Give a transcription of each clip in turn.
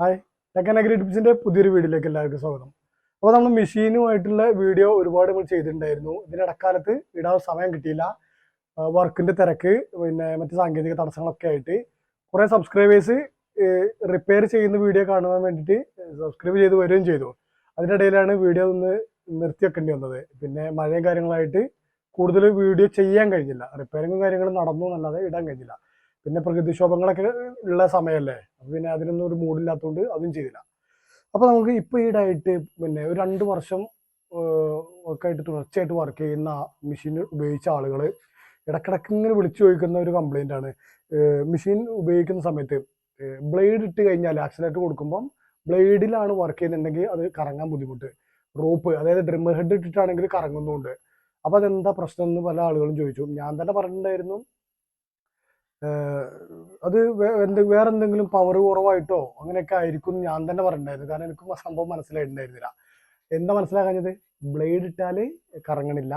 Hi. ടെക്കനഗരി ടിപ്സിന്റെ പുതിയൊരു വീഡിയോയിലേക്ക് എല്ലാവർക്കും സ്വാഗതം. അപ്പോൾ നമ്മൾ മെഷീനുമായിട്ടുള്ള വീഡിയോ ഒരുപാട് നമ്മൾ ചെയ്തിട്ടുണ്ടായിരുന്നു. ഇതിനിടക്കാലത്ത് ഇടാൻ സമയം കിട്ടിയില്ല. വർക്കിന്റെ തിരക്ക് പിന്നെ മറ്റ് സാങ്കേതിക തടസ്സങ്ങളൊക്കെ ആയിട്ട്. കുറേ സബ്സ്ക്രൈബേഴ്സ് റിപ്പയർ ചെയ്യുന്ന വീഡിയോ കാണുവാൻ വേണ്ടിയിട്ട് സബ്സ്ക്രൈബ് ചെയ്ത് വരികയും ചെയ്തു. അതിനിടയിലാണ് വീഡിയോ ഒന്ന് നിർത്തി വെക്കേണ്ടി വന്നത്. പിന്നെ മഴയും കാര്യങ്ങളായിട്ട് കൂടുതൽ വീഡിയോ ചെയ്യാൻ കഴിഞ്ഞില്ല. റിപ്പയറിങ്ങും കാര്യങ്ങളും നടന്നു എന്നല്ലാതെ ഇടാൻ കഴിഞ്ഞില്ല. പിന്നെ പ്രകൃതിക്ഷോഭങ്ങളൊക്കെ ഉള്ള സമയമല്ലേ അപ്പൊ പിന്നെ അതിനൊന്നും ഒരു മൂടില്ലാത്തതുകൊണ്ട് അതും ചെയ്തില്ല. അപ്പൊ നമുക്ക് ഇപ്പൊ ഈടായിട്ട് പിന്നെ ഒരു രണ്ട് വർഷം ഒക്കെ ആയിട്ട് തുടർച്ചയായിട്ട് വർക്ക് ചെയ്യുന്ന മെഷീൻ ഉപയോഗിച്ച ആളുകൾ ഇടക്കിടക്ക് ഇങ്ങനെ വിളിച്ചു ചോദിക്കുന്ന ഒരു കംപ്ലൈന്റ് ആണ്. മെഷീൻ ഉപയോഗിക്കുന്ന സമയത്ത് ബ്ലേഡ് ഇട്ട് കഴിഞ്ഞാൽ ആക്സിലേറ്റർ കൊടുക്കുമ്പം ബ്ലേഡിലാണ് വർക്ക് ചെയ്യുന്നുണ്ടെങ്കിൽ അത് കറങ്ങാൻ ബുദ്ധിമുട്ട്. റോപ്പ് അതായത് ഡ്രിമ്മർ ഹെഡ് ഇട്ടിട്ടാണെങ്കിൽ കറങ്ങുന്നുണ്ട്. അപ്പൊ അതെന്താ പ്രശ്നം എന്ന് പല ആളുകളും ചോദിച്ചു. ഞാൻ തന്നെ പറഞ്ഞിട്ടുണ്ടായിരുന്നു അത് എന്തെങ്കിലും എന്ത് വേറെ എന്തെങ്കിലും പവർ കുറവായിട്ടോ അങ്ങനെയൊക്കെ ആയിരിക്കും ഞാൻ തന്നെ പറഞ്ഞിട്ടുണ്ടായിരുന്നു. കാരണം എനിക്ക് സംഭവം മനസ്സിലായിട്ടുണ്ടായിരുന്നില്ല. എന്താ മനസ്സിലാക്കാഞ്ഞത് ബ്ലേഡ് ഇട്ടാൽ കറങ്ങണില്ല.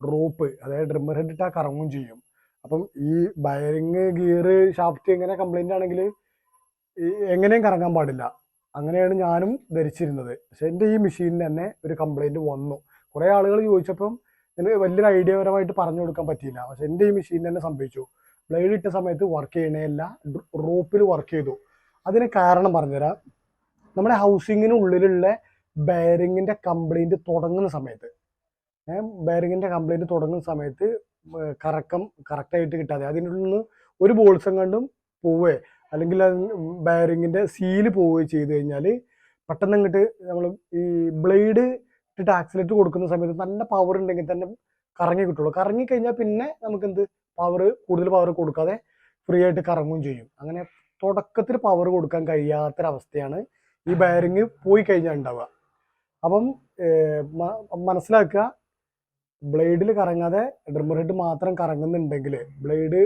റോപ്പ് അതായത് ഡ്രിമ്മർ ഹെഡ് ഇട്ടാൽ കറങ്ങും ചെയ്യും. അപ്പം ഈ ബയറിങ് ഗിയർ ഷാഫ്റ്റ് എങ്ങനെ കംപ്ലൈന്റ് ആണെങ്കിൽ എങ്ങനെയും കറങ്ങാൻ പാടില്ല. അങ്ങനെയാണ് ഞാനും ധരിച്ചിരുന്നത്. പക്ഷെ എന്റെ ഈ മെഷീനിൽ തന്നെ ഒരു കംപ്ലൈന്റ് വന്നു. കുറേ ആളുകൾ ചോദിച്ചപ്പം എനിക്ക് വലിയൊരു ഐഡിയ പരമായിട്ട് പറഞ്ഞു കൊടുക്കാൻ പറ്റിയില്ല. പക്ഷെ എന്റെ ഈ മെഷീനിൽ തന്നെ സംഭവിച്ചു. ബ്ലേഡ് ഇട്ട സമയത്ത് വർക്ക് ചെയ്യണേയല്ല റോപ്പിൽ വർക്ക് ചെയ്തു. അതിന് കാരണം പറഞ്ഞുതരാം. നമ്മുടെ ഹൗസിങ്ങിനുള്ളിലുള്ള ബെയറിങ്ങിന്റെ കംപ്ലൈന്റ് തുടങ്ങുന്ന സമയത്ത് ബെയറിങ്ങിന്റെ കംപ്ലൈന്റ് തുടങ്ങുന്ന സമയത്ത് കറക്കം കറക്റ്റായിട്ട് കിട്ടാതെ അതിനുള്ളിൽ നിന്ന് ഒരു ബോൾസം കണ്ടും പോവേ അല്ലെങ്കിൽ ബെയറിങ്ങിന്റെ സീൽ പോവുകയോ ചെയ്ത് കഴിഞ്ഞാൽ പെട്ടെന്ന് ഇങ്ങോട്ട് നമ്മൾ ഈ ബ്ലേഡ് ഇട്ടിട്ട് ആക്സിലേറ്റ് കൊടുക്കുന്ന സമയത്ത് നല്ല പവർ ഉണ്ടെങ്കിൽ തന്നെ കറങ്ങി കിട്ടുള്ളൂ. കറങ്ങി കഴിഞ്ഞാൽ പിന്നെ നമുക്ക് എന്ത് പവർ കൂടുതൽ പവർ കൊടുക്കാതെ ഫ്രീ ആയിട്ട് കറങ്ങുകയും ചെയ്യും. അങ്ങനെ തുടക്കത്തിൽ പവർ കൊടുക്കാൻ കഴിയാത്തൊരവസ്ഥയാണ് ഈ ബയറിങ് പോയി കഴിഞ്ഞാൽ ഉണ്ടാവുക അപ്പം മനസ്സിലാക്കുക ബ്ലേഡിൽ കറങ്ങാതെ ഡ്രിമ്മർ ഹെഡ് മാത്രം കറങ്ങുന്നുണ്ടെങ്കിൽ ബ്ലേഡ്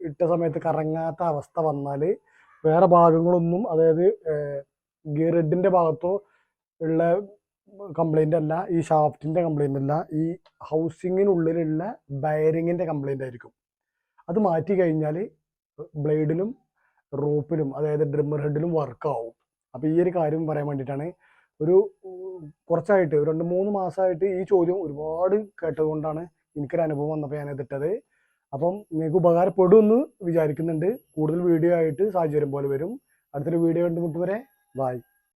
ഇട്ട സമയത്ത് കറങ്ങാത്ത അവസ്ഥ വന്നാൽ വേറെ ഭാഗങ്ങളൊന്നും അതായത് ഗിയർ ഹെഡിന്റെ ഭാഗത്തോ ഉള്ള കംപ്ലൈന്റ് അല്ല ഈ ഷാഫ്റ്റിന്റെ കംപ്ലൈന്റ് അല്ല ഈ ഹൗസിങ്ങിനുള്ളിലുള്ള ബയറിങ്ങിന്റെ കംപ്ലൈന്റ് ആയിരിക്കും. അത് മാറ്റി കഴിഞ്ഞാൽ ബ്ലേഡിലും റോപ്പിലും അതായത് ഡ്രിമ്മർ ഹെഡിലും വർക്കാവും അപ്പോൾ ഈ ഒരു കാര്യം പറയാൻ വേണ്ടിയിട്ടാണ് ഒരു കുറച്ചായിട്ട് രണ്ട് മൂന്ന് മാസമായിട്ട് ഈ ചോദ്യം ഒരുപാട് കേട്ടതുകൊണ്ടാണ് എനിക്കൊരു അനുഭവം വന്നപ്പോൾ ഞാൻ ഇതിട്ടത് അപ്പം നിങ്ങൾക്ക് ഉപകാരപ്പെടുമെന്ന് വിചാരിക്കുന്നുണ്ട്. കൂടുതൽ വീഡിയോ ആയിട്ട് സാഹചര്യം പോലെ വരും. അടുത്തൊരു വീഡിയോ കണ്ടുമുട്ടുവരെ ബായ്